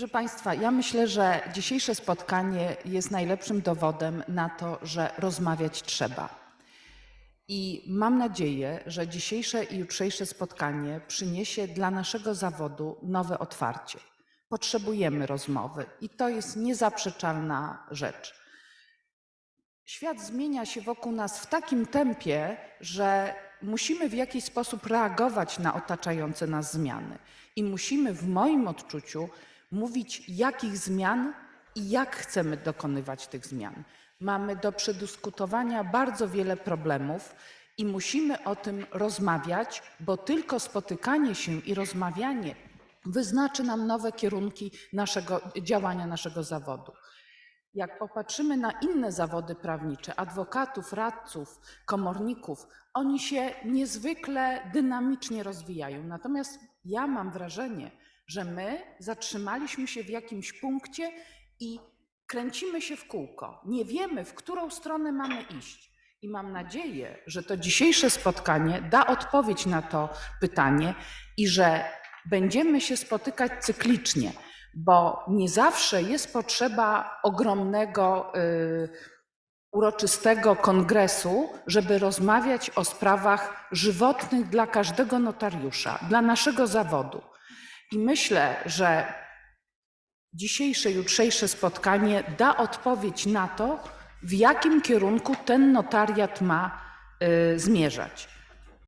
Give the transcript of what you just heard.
Proszę Państwa, ja myślę, że dzisiejsze spotkanie jest najlepszym dowodem na to, że rozmawiać trzeba. I mam nadzieję, że dzisiejsze i jutrzejsze spotkanie przyniesie dla naszego zawodu nowe otwarcie. Potrzebujemy rozmowy i to jest niezaprzeczalna rzecz. Świat zmienia się wokół nas w takim tempie, że musimy w jakiś sposób reagować na otaczające nas zmiany. I musimy, w moim odczuciu, mówić, jakich zmian i jak chcemy dokonywać tych zmian. Mamy do przedyskutowania bardzo wiele problemów i musimy o tym rozmawiać, bo tylko spotykanie się i rozmawianie wyznaczy nam nowe kierunki naszego działania, naszego zawodu. Jak popatrzymy na inne zawody prawnicze, adwokatów, radców, komorników, oni się niezwykle dynamicznie rozwijają. Natomiast ja mam wrażenie, że my zatrzymaliśmy się w jakimś punkcie i kręcimy się w kółko. Nie wiemy, w którą stronę mamy iść. I mam nadzieję, że to dzisiejsze spotkanie da odpowiedź na to pytanie i że będziemy się spotykać cyklicznie bo nie zawsze jest potrzeba ogromnego, y, uroczystego kongresu, żeby rozmawiać o sprawach żywotnych dla każdego notariusza, dla naszego zawodu. I myślę, że dzisiejsze, jutrzejsze spotkanie da odpowiedź na to, w jakim kierunku ten notariat ma y, zmierzać.